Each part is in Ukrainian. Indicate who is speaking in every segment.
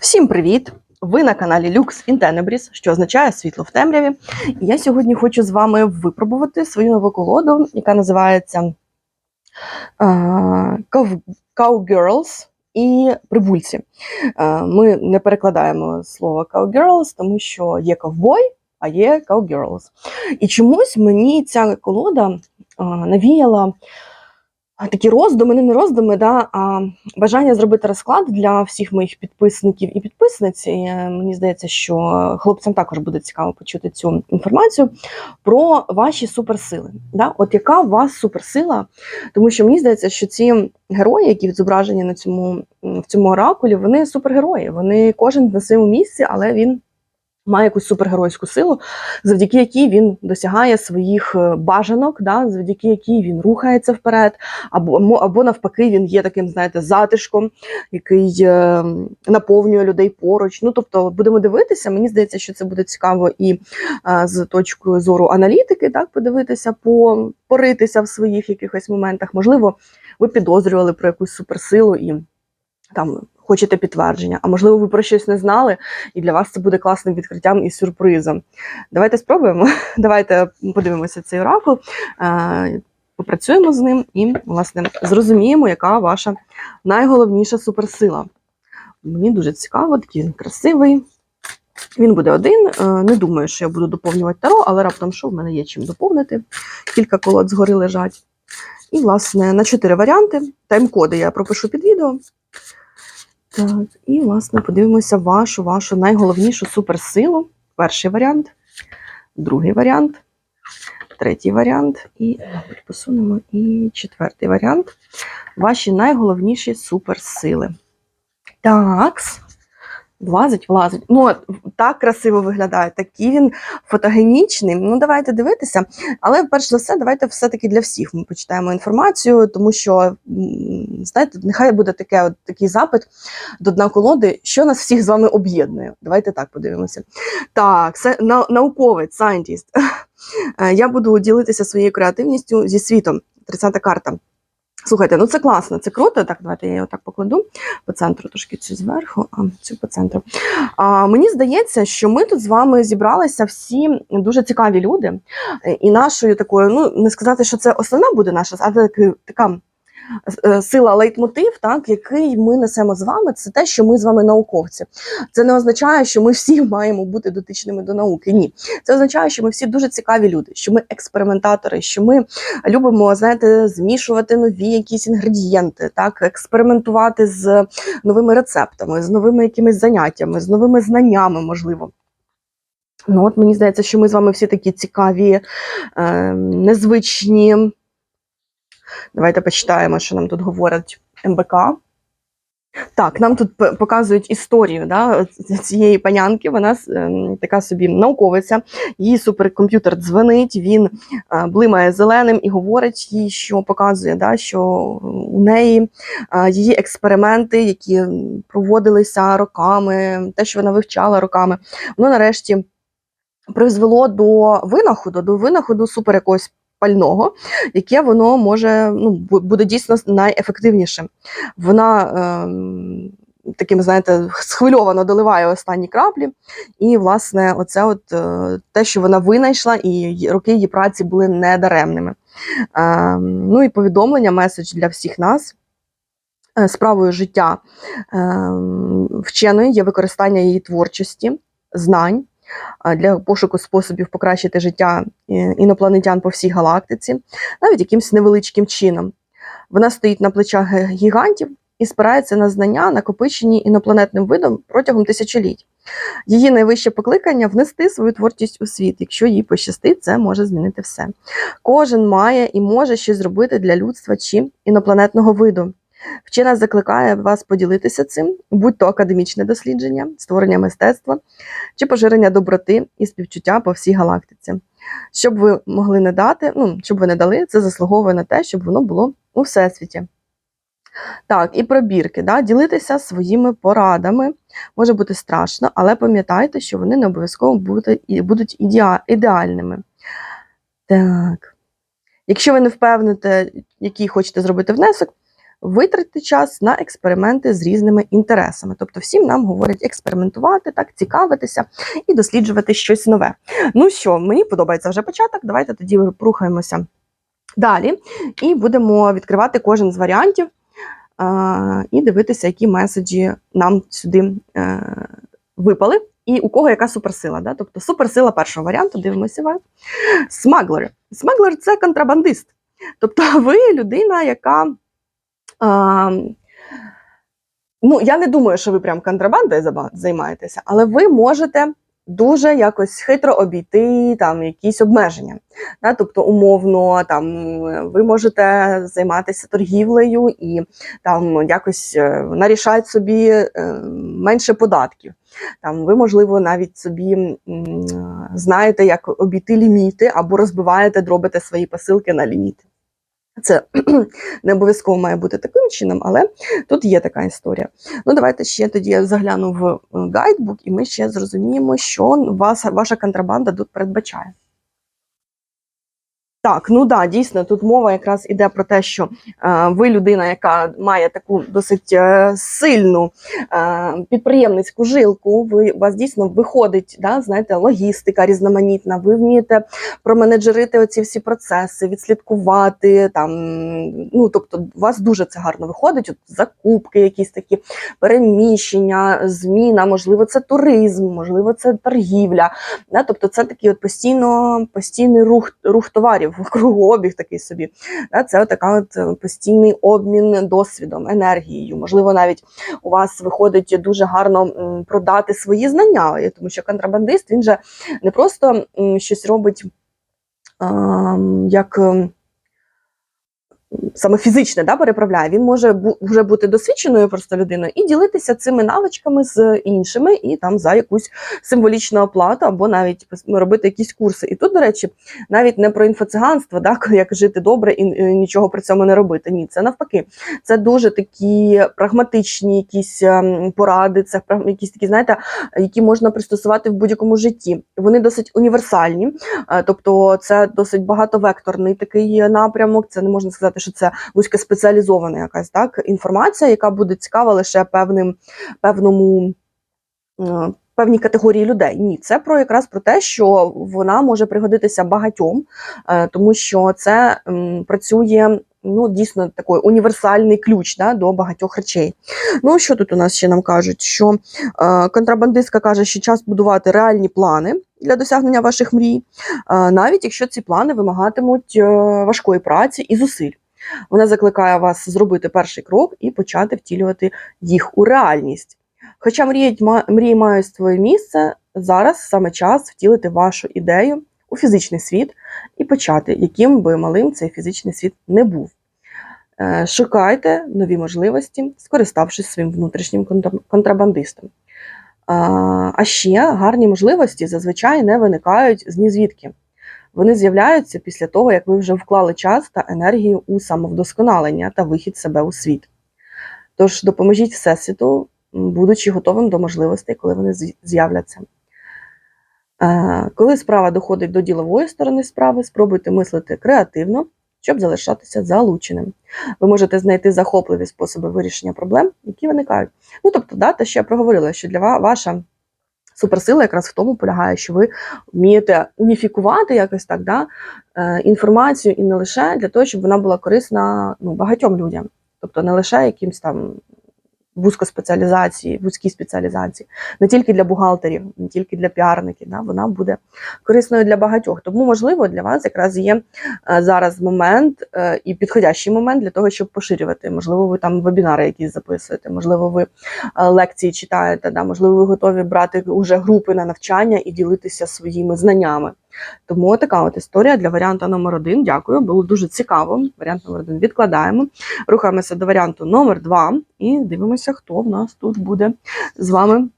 Speaker 1: Всім привіт! Ви на каналі Lux in Tenebris, що означає світло в темряві. І я сьогодні хочу з вами випробувати свою нову колоду, яка називається Cow- Cowgirls і Прибульці. Е, Ми не перекладаємо слово Cowgirls, тому що є ковбой, а є Cowgirls. І чомусь мені ця колода е, навіяла такі роздуми, не роздуми, да, а бажання зробити розклад для всіх моїх підписників і підписниць. І, е, мені здається, що хлопцям також буде цікаво почути цю інформацію про ваші суперсили. Да? От яка у вас суперсила? Тому що мені здається, що ці герої, які зображені на цьому, в цьому оракулі, вони супергерої. Вони кожен на своєму місці, але він. Має якусь супергеройську силу, завдяки якій він досягає своїх е, бажанок, да, завдяки якій він рухається вперед, або, або, навпаки, він є таким, знаєте, затишком, який е, наповнює людей поруч. Ну, тобто, будемо дивитися. Мені здається, що це буде цікаво і е, з точкою зору аналітики, так, подивитися, по, поритися в своїх якихось моментах. Можливо, ви підозрювали про якусь суперсилу і там хочете підтвердження, а можливо, ви про щось не знали, і для вас це буде класним відкриттям і сюрпризом. Давайте спробуємо. Давайте подивимося цей оракул. е, попрацюємо з ним і, власне, зрозуміємо, яка ваша найголовніша суперсила. Мені дуже цікаво, такий красивий. Він буде один. Е, Не думаю, що я буду доповнювати таро, але раптом що в мене є чим доповнити. Кілька колод згори лежать. І, власне, на чотири варіанти. Тайм-коди я пропишу під відео. Так, і, власне, подивимося вашу, вашу найголовнішу суперсилу. Перший варіант, другий варіант, третій варіант, і мабуть, посунемо і четвертий варіант. Ваші найголовніші суперсили. Так. Влазить, влазить. Ну, от, так красиво виглядає, такий він фотогенічний. Ну, давайте дивитися. Але перш за все, давайте все-таки для всіх ми почитаємо інформацію, тому що, знаєте, нехай буде таке, от, такий запит до дна колоди, що нас всіх з вами об'єднує. Давайте так подивимося. Так, це нау- науковець, scientist. Е, Я буду ділитися своєю креативністю зі світом. 30-та карта. Слухайте, ну це класно, це круто. Так, давайте я його так покладу по центру, трошки цю зверху, а цю по центру. А, мені здається, що ми тут з вами зібралися всі дуже цікаві люди. І нашою такою, ну не сказати, що це основна буде наша, а така сила лейтмотив, так, який ми несемо з вами, це те, що ми з вами науковці. Це не означає, що ми всі маємо бути дотичними до науки. Ні, це означає, що ми всі дуже цікаві люди, що ми експериментатори, що ми любимо, знаєте, змішувати нові якісь інгредієнти, так, експериментувати з новими рецептами, з новими якимись заняттями, з новими знаннями, можливо. Ну, от мені здається, що ми з вами всі такі цікаві, е, незвичні. Давайте почитаємо, що нам тут говорять МБК. Так, нам тут показують історію да, цієї панянки. Вона ем, така собі науковиця. Її суперкомп'ютер дзвонить, він е, блимає зеленим і говорить їй, що показує, да, що у неї е, її експерименти, які проводилися роками, те, що вона вивчала роками, воно нарешті призвело до винаходу, до винаходу супер якогось пального, яке воно може ну, буде дійсно найефективнішим. Вона ем, таким, знаєте, схвильовано доливає останні краплі, і, власне, оце от е, те, що вона винайшла, і роки її праці були недаремними. Ем, ну і повідомлення, меседж для всіх нас. Е, Справою життя ем, вченої є використання її творчості, знань для пошуку способів покращити життя е, інопланетян по всій галактиці, навіть якимось невеличким чином. Вона стоїть на плечах гігантів і спирається на знання, накопичені інопланетним видом протягом тисячоліть. Її найвище покликання внести свою творчість у світ. Якщо їй пощастить, це може змінити все. Кожен має і може щось зробити для людства чи інопланетного виду. Вчена закликає вас поділитися цим, будь то академічне дослідження, створення мистецтва чи поширення доброти і співчуття по всій галактиці. Щоб ви могли не дати, ну, щоб ви не дали, це заслуговує на те, щоб воно було у всесвіті. Так, і пробірки, да? ділитися своїми порадами може бути страшно, але пам'ятайте, що вони не обов'язково будуть, ідеа- ідеальними. Так. Якщо ви не впевните, який хочете зробити внесок, витратити час на експерименти з різними інтересами. Тобто, всім нам говорять експериментувати, так, цікавитися і досліджувати щось нове. Ну що, мені подобається вже початок. Давайте тоді рухаємося далі і будемо відкривати кожен з варіантів і дивитися, які меседжі нам сюди е, випали. І у кого яка суперсила. Да? Тобто суперсила першого варіанту, дивимося вас. Смаглери. Смаглер це контрабандист. Тобто ви людина, яка. А, ну, я не думаю, що ви прям контрабандою займаєтеся, але ви можете дуже якось хитро обійти там якісь обмеження. Да? Тобто, умовно, там ви можете займатися торгівлею і там якось е, нарішати собі е, менше податків. Там ви, можливо, навіть собі знаєте, як обійти ліміти, або розбиваєте, дробите свої посилки на ліміти. Це не обов'язково має бути таким чином, але тут є така історія. Ну, давайте ще тоді я загляну в е, гайдбук, і ми ще зрозуміємо, що вас, ваша контрабанда тут передбачає. Так, ну да, дійсно, тут мова якраз іде про те, що е, ви людина, яка має таку досить е, сильну е, підприємницьку жилку. Ви у вас дійсно виходить, да, знаєте, логістика різноманітна. Ви вмієте променеджерити оці всі процеси, відслідкувати там. Ну тобто, у вас дуже це гарно виходить. От закупки, якісь такі переміщення, зміна, можливо, це туризм, можливо, це торгівля. Да? Тобто, це такий от постійно постійний рух рух товарів, кругообіг такий собі. Це така от е, постійний обмін досвідом, енергією. Можливо, навіть у вас виходить дуже гарно продати свої знання, е, тому що контрабандист він же не просто щось робить як. Саме фізичне да, переправляє, він може вже бути досвідченою просто людиною і ділитися цими навичками з іншими, і там за якусь символічну оплату, або навіть робити якісь курси. І тут, до речі, навіть не про інфоциганство, да, як жити добре і е, нічого при цьому не робити. Ні, це навпаки. Це дуже такі прагматичні якісь ем, поради, це якісь такі, знаєте, які можна пристосувати в будь-якому житті. Вони досить універсальні, е, тобто це досить багатовекторний такий напрямок. Це не можна сказати, що це вузькоспеціалізована якась так інформація, яка буде цікава лише певним певному. е, Певній категорії людей ні, це про якраз про те, що вона може пригодитися багатьом, е, тому що це працює ну дійсно такий універсальний ключ да, до багатьох речей. Ну що тут у нас ще нам кажуть? Що е, контрабандистка каже, що час будувати реальні плани для досягнення ваших мрій, навіть якщо ці плани вимагатимуть важкої праці і зусиль. Вона закликає вас зробити перший крок і почати втілювати їх у реальність. Хоча мрії мають своє місце, зараз саме час втілити вашу ідею у фізичний світ і почати, яким би малим цей фізичний світ не був. Е, Шукайте нові можливості, скориставшись своїм внутрішнім контрабандистом. А а ще гарні можливості зазвичай не виникають з нізвідки. Вони з'являються після того, як ви вже вклали час та енергію у самовдосконалення та вихід себе у світ. Тож допоможіть Всесвіту, будучи готовим до можливостей, коли вони з'являться. Е, Коли справа доходить до ділової сторони справи, спробуйте мислити креативно, щоб залишатися залученим. Ви можете знайти захопливі способи вирішення проблем, які виникають. Ну тобто, да, те, що я проговорила, що для ва- ваша суперсила якраз в тому полягає, що ви вмієте уніфікувати якось так да, е, інформацію і не лише для того, щоб вона була корисна ну, багатьом людям, тобто не лише якимсь там вузькоспеціалізації, вузькій спеціалізації, не тільки для бухгалтерів, не тільки для піарників. Да, вона буде корисною для багатьох. Тому, можливо, для вас якраз є е, зараз момент е, і підходящий момент для того, щоб поширювати. Можливо, ви там вебінари якісь записуєте, можливо, ви е, лекції читаєте, да, можливо, ви готові брати уже групи на навчання і ділитися своїми знаннями. Тому така от історія для варіанту номер один. Дякую, було дуже цікаво. Варіант номер один відкладаємо. Рухаємося до варіанту номер два і дивимося, хто в нас тут буде з вами.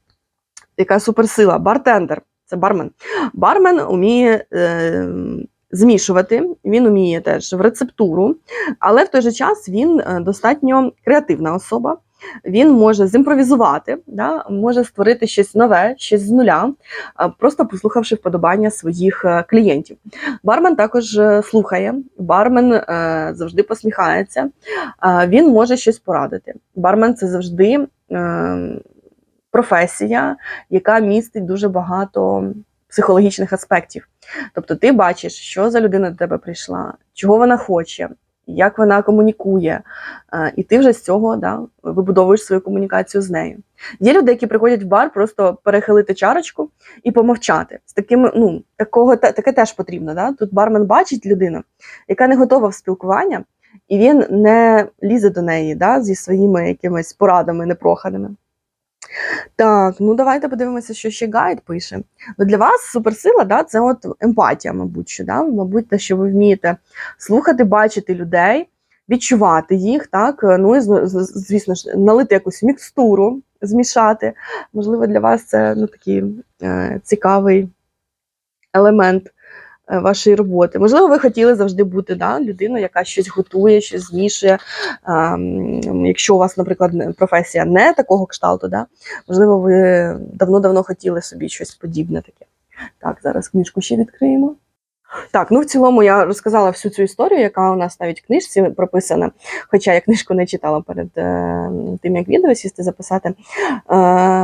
Speaker 1: Яка суперсила? Бартендер. Це бармен. Бармен уміє е, змішувати, він уміє теж в рецептуру, але в той же час він е, достатньо креативна особа. Він може зімпровізувати, да, може створити щось нове, щось з нуля, просто послухавши вподобання своїх е, клієнтів. Бармен також е, слухає, бармен е, завжди посміхається, він може щось порадити. Бармен це завжди е, професія, яка містить дуже багато психологічних аспектів. Тобто ти бачиш, що за людина до тебе прийшла, чого вона хоче, як вона комунікує, е, і ти вже з цього да, вибудовуєш свою комунікацію з нею. Є люди, які приходять в бар просто перехилити чарочку і помовчати. З таким, ну, такого, таке теж потрібно. Да? Тут бармен бачить людину, яка не готова в спілкування, і він не лізе до неї да, зі своїми якимись порадами непроханими. Так, ну давайте подивимося, що ще гайд пише. Ну, для вас суперсила, да, це от емпатія, мабуть, що, да? мабуть, те, що ви вмієте слухати, бачити людей, відчувати їх, так, ну і звісно ж, налити якусь мікстуру, змішати. Можливо, для вас це ну, такий е, цікавий елемент вашої роботи. Можливо, ви хотіли завжди бути да, людиною, яка щось готує, щось змішує. Ем, якщо у вас, наприклад, професія не такого кшталту, да, можливо, ви давно-давно хотіли собі щось подібне таке. Так, зараз книжку ще відкриємо. Так, ну в цілому я розказала всю цю історію, яка у нас навіть в книжці прописана. Хоча я книжку не читала перед е, тим, як відео сісти записати. Е,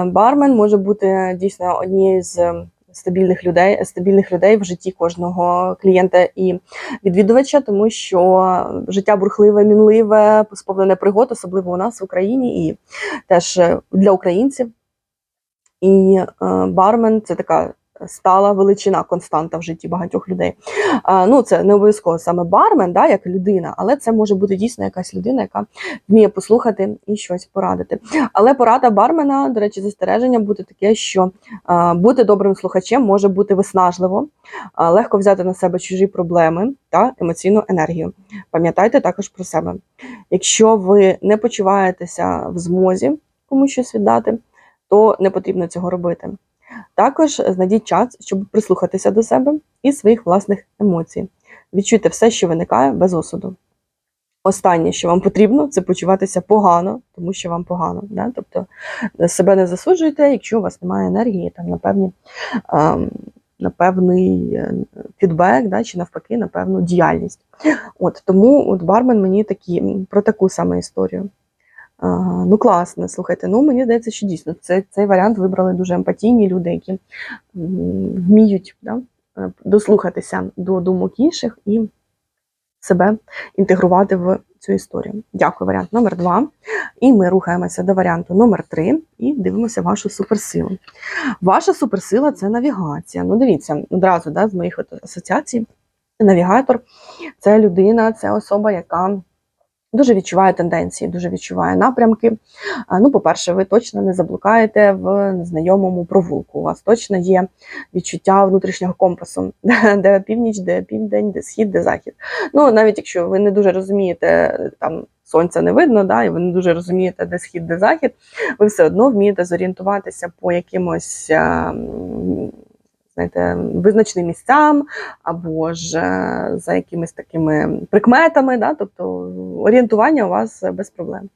Speaker 1: бармен може бути дійсно однією з стабільних людей, стабільних людей в житті кожного клієнта і відвідувача, тому що життя бурхливе, мінливе, сповнене пригод, особливо у нас в Україні, і теж е, для українців. І е, бармен це така стала величина, константа в житті багатьох людей. А, ну, це не обов'язково саме бармен, да, як людина, але це може бути дійсно якась людина, яка вміє послухати і щось порадити. Але порада бармена, до речі, застереження буде таке, що а, бути добрим слухачем може бути виснажливо, а, легко взяти на себе чужі проблеми та емоційну енергію. Пам'ятайте також про себе. Якщо ви не почуваєтеся в змозі комусь щось віддати, то не потрібно цього робити. Також знайдіть час, щоб прислухатися до себе і своїх власних емоцій. Відчуйте все, що виникає без осуду. Останнє, що вам потрібно, це почуватися погано, тому що вам погано. Да? Тобто себе не засуджуйте, якщо у вас немає енергії там, на, певні, ем, на певний е, фідбек, да? чи навпаки, на певну діяльність. От, тому от бармен мені такі, про таку саме історію. Ну класно, слухайте. Ну мені здається, що дійсно це, цей варіант вибрали дуже емпатійні люди, які вміють да, е, дослухатися до думок інших і себе інтегрувати в цю історію. Дякую, варіант номер два. І ми рухаємося до варіанту номер три і дивимося вашу суперсилу. Ваша суперсила це навігація. Ну, дивіться, одразу да, з моїх асоціацій. Навігатор це людина, це особа, яка дуже відчуває тенденції, дуже відчуває напрямки. Ну, по-перше, ви точно не заблукаєте в незнайомому провулку. У вас точно є відчуття внутрішнього компасу, де північ, де південь, де схід, де захід. Ну, навіть якщо ви не дуже розумієте, там сонця не видно, да, і ви не дуже розумієте, де схід, де захід, ви все одно вмієте зорієнтуватися по якимось. Знаєте, визначеним місцям або ж е, за якимись такими прикметами, да? тобто орієнтування у вас без проблем.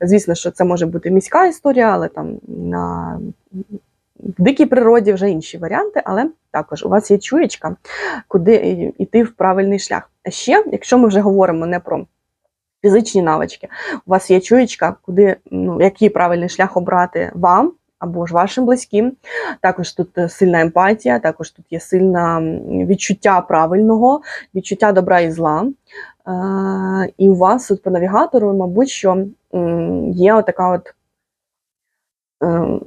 Speaker 1: Звісно, що це може бути міська історія, але там на в дикій природі вже інші варіанти, але також у вас є чуєчка, куди йти в правильний шлях. А ще, якщо ми вже говоримо не про фізичні навички, у вас є чуєчка, куди ну, який правильний шлях обрати вам. Або ж вашим близьким, також тут е, сильна емпатія, також тут є сильне відчуття правильного, відчуття добра і зла. Е, і у вас тут по навігатору, мабуть, що є така от ем,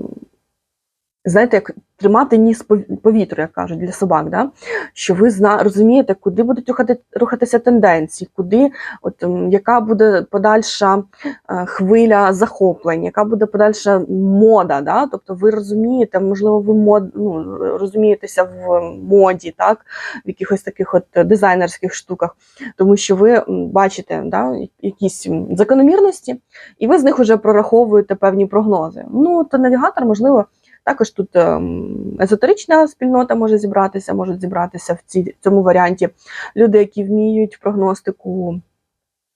Speaker 1: знаєте, як тримати ніс по по як кажуть для собак, да? що ви зна, розумієте, куди будуть рухати, рухатися тенденції, куди, от, яка буде подальша е, хвиля захоплень, яка буде подальша мода. Да? Тобто ви розумієте, можливо, ви мод, ну, розумієтеся в моді, так? в якихось таких от дизайнерських штуках, тому що ви бачите да, якісь закономірності, і ви з них вже прораховуєте певні прогнози. Ну, то навігатор, можливо, також тут ем, езотерична спільнота може зібратися, можуть зібратися в цій цьому варіанті люди, які вміють прогностику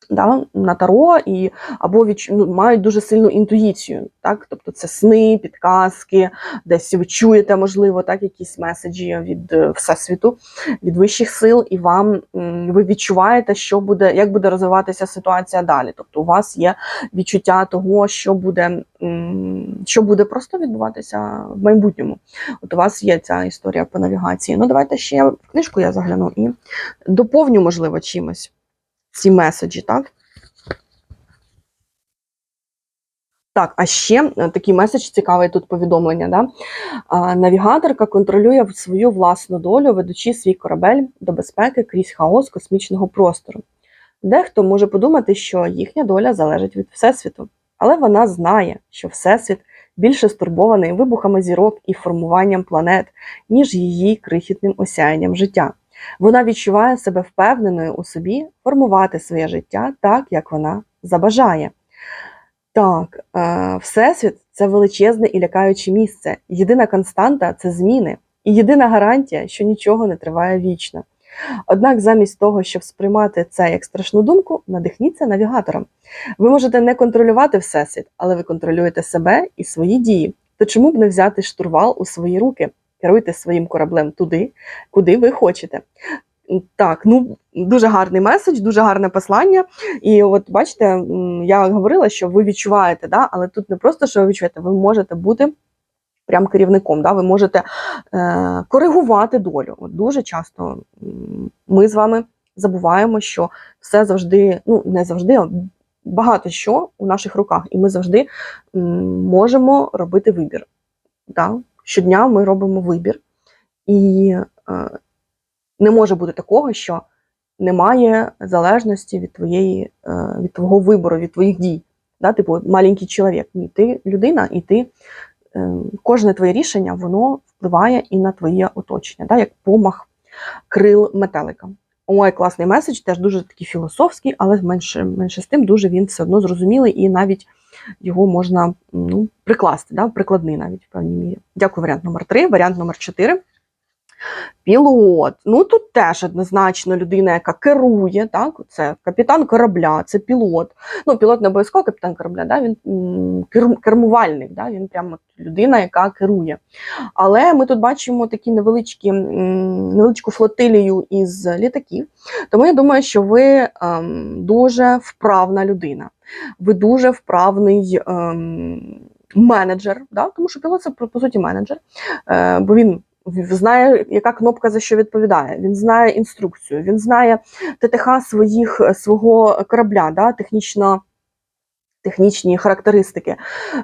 Speaker 1: да, на таро і або відч... ну, мають дуже сильну інтуїцію. Так? Тобто це сни, підказки, десь ви чуєте, можливо, так, якісь меседжі від е, всесвіту, від вищих сил, і вам ви відчуваєте, що буде, як буде розвиватися ситуація далі. Тобто, у вас є відчуття того, що буде, що буде просто відбуватися в майбутньому. От у вас є ця історія по навігації. Ну, давайте ще в книжку я загляну і доповню, можливо, чимось ці меседжі, так? Так, а ще е, такий меседж цікавий тут повідомлення. Да? Навігаторка контролює свою власну долю, ведучи свій корабель до безпеки крізь хаос космічного простору. Дехто може подумати, що їхня доля залежить від Всесвіту, але вона знає, що Всесвіт більше стурбований вибухами зірок і формуванням планет, ніж її крихітним осяянням життя. Вона відчуває себе впевненою у собі формувати своє життя так, як вона забажає. Так, е, Всесвіт це величезне і лякаюче місце. Єдина константа це зміни, і єдина гарантія, що нічого не триває вічно. Однак, замість того, щоб сприймати це як страшну думку, надихніться навігатором. Ви можете не контролювати Всесвіт, але ви контролюєте себе і свої дії. То чому б не взяти штурвал у свої руки? Керуйте своїм кораблем туди, куди ви хочете. Так, ну дуже гарний меседж, дуже гарне послання. І от бачите, я говорила, що ви відчуваєте, да? але тут не просто що ви відчуваєте, ви можете бути прям керівником, да? ви можете е, коригувати долю. От дуже часто ми з вами забуваємо, що все завжди, ну не завжди, багато що у наших руках, і ми завжди можемо робити вибір. Да? Щодня ми робимо вибір. І е, не може бути такого, що немає залежності від твоєї, е, від твого вибору, від твоїх дій. Да? Типу, маленький чоловік. Ні, ти людина, і ти е, кожне твоє рішення воно впливає і на твоє оточення, да? як помах крил метелика. Ой, класний меседж, теж дуже такий філософський, але менше, менше з тим дуже він все одно зрозумілий і навіть його можна ну, прикласти, да? прикладний навіть в певній мірі. Дякую, варіант номер 3. Варіант номер 4. Пілот. Ну тут теж однозначно людина, яка керує, так, це капітан корабля, це пілот. Ну, пілот не обов'язково капітан корабля, да, він керм- кермувальник, да, він прямо людина, яка керує. Але ми тут бачимо такі невеличкі, невеличку флотилію із літаків. Тому я думаю, що ви ем, дуже вправна людина. Ви дуже вправний ем, менеджер, да? тому що пілот це по суті менеджер, е, бо він знає, яка кнопка за що відповідає. Він знає інструкцію, він знає ТТХ своїх, свого корабля, да, технічно, технічні характеристики.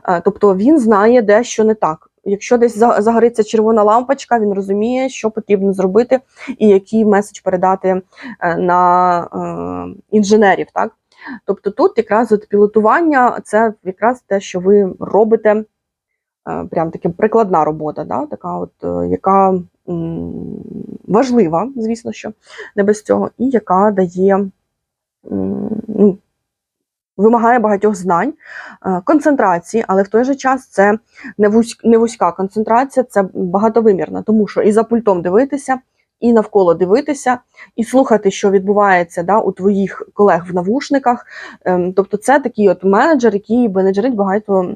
Speaker 1: Е, Тобто він знає, де що не так. Якщо десь загориться червона лампочка, він розуміє, що потрібно зробити і який меседж передати е, на е, інженерів. Так? Тобто тут якраз от пілотування це якраз те, що ви робите е, прям таки прикладна робота, да? така от, е, яка важлива, звісно, що не без цього, і яка дає ну, вимагає багатьох знань, е, концентрації, але в той же час це не вузька концентрація, це багатовимірна, тому що і за пультом дивитися, і навколо дивитися, і слухати, що відбувається да, у твоїх колег в навушниках. Ем, Тобто, це такий от менеджер, який менеджерить багато,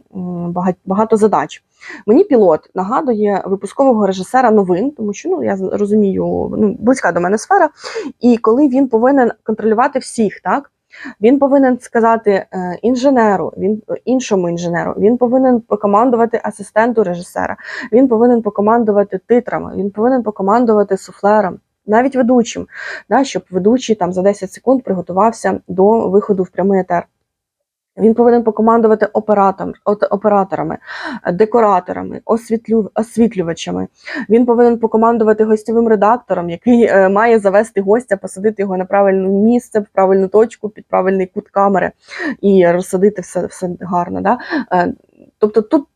Speaker 1: багато, багато задач. Мені пілот нагадує випускового режисера новин, тому що ну я розумію, ну близька до мене сфера. І коли він повинен контролювати всіх, так він повинен сказати е, інженеру, він іншому інженеру, він повинен покомандувати асистенту режисера, він повинен покомандувати титрами, він повинен покомандувати суфлером, навіть ведучим, да, щоб ведучий там за 10 секунд приготувався до виходу в прямий етер. Він повинен покомандувати оператором, от- операторами, декораторами, освітлю, освітлювачами. Він повинен покомандувати гостєвим редактором, який е, має завести гостя, посадити його на правильне місце, в правильну точку, під правильний кут камери і розсадити все, все гарно. Да? Е, тобто тут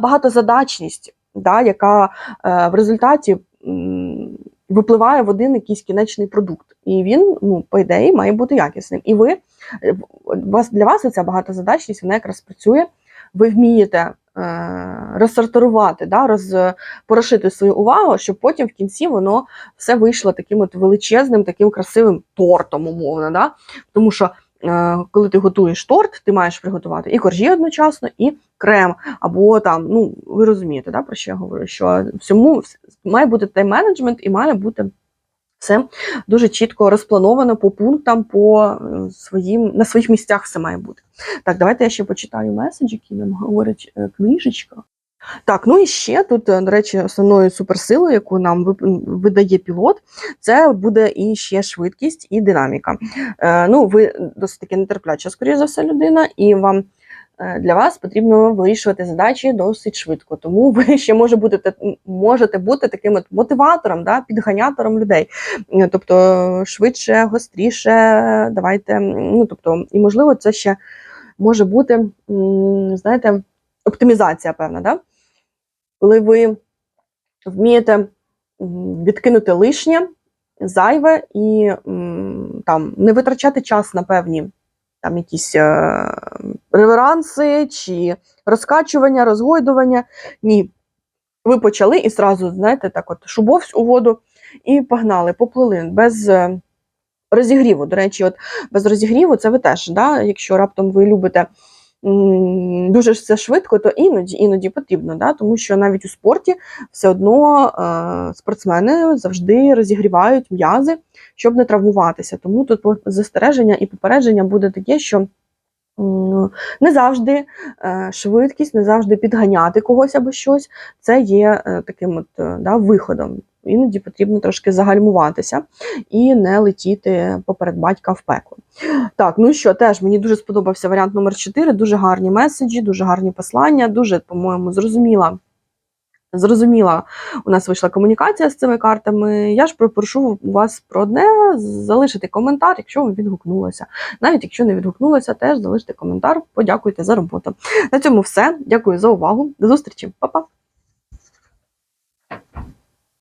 Speaker 1: багатозадачність, да, яка е, в результаті випливає в один якийсь кінечний продукт. І він, ну, по ідеї, має бути якісним. І ви, е, вас, для вас ця багатозадачність, вона якраз працює. Ви вмієте е, розсортувати, да, розпорошити свою увагу, щоб потім в кінці воно все вийшло таким от величезним, таким красивим тортом, умовно. Да? Тому що коли ти готуєш торт, ти маєш приготувати і коржі одночасно, і крем, або там, ну ви розумієте, да, про що я говорю, що всьому має бути тайм-менеджмент і має бути все дуже чітко розплановано по пунктам, по е, своїм на своїх місцях все має бути. Так, давайте я ще почитаю меседж, який нам говорить е, книжечка. Так, ну і ще тут, е, до речі, основною суперсилою, яку нам видає пілот, це буде і ще швидкість і динаміка. Е, ну, ви досить таки нетерпляча, скоріш за все, людина, і вам е, для вас потрібно вирішувати задачі досить швидко. Тому ви ще може бути, можете бути таким от мотиватором, да, підганятором людей. Е, Тобто швидше, гостріше, давайте. Ну, тобто, і можливо, це ще може бути, знаєте, оптимізація певна, да? Коли ви вмієте відкинути лишнє, зайве і там не витрачати час на певні там якісь е, реверанси чи розкачування, розгойдування. Ні. Ви почали і зразу, знаєте, так от шубовсь у воду і погнали, поплили без е, розігріву. До речі, от без розігріву це ви теж, да? якщо раптом ви любите дуже все швидко, то іноді іноді потрібно, да? тому що навіть у спорті все одно е, спортсмени завжди розігрівають м'язи, щоб не травмуватися. Тому тут застереження і попередження буде таке, що. Не завжди е, швидкість, не завжди підганяти когось або щось. Це є е, таким от, е, да, виходом. Іноді потрібно трошки загальмуватися і не летіти поперед батька в пекло. Так, ну що, теж мені дуже сподобався варіант номер 4, дуже гарні меседжі, дуже гарні послання, дуже, по-моєму, зрозуміла. Зрозуміла, у нас вийшла комунікація з цими картами. Я ж попрошу вас про одне залишити коментар, якщо вам відгукнулося. Навіть якщо не відгукнулося, теж залиште коментар. Подякуйте за роботу. На цьому все. Дякую за увагу. До зустрічі, Па-па!